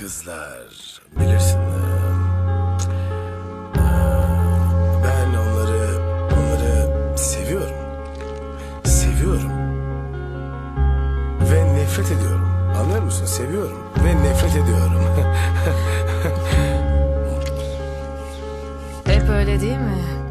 kızlar bilirsinler ee, Ben onları onları seviyorum. Seviyorum. Ve nefret ediyorum. anlar mısın Seviyorum ve nefret ediyorum. Hep öyle değil mi?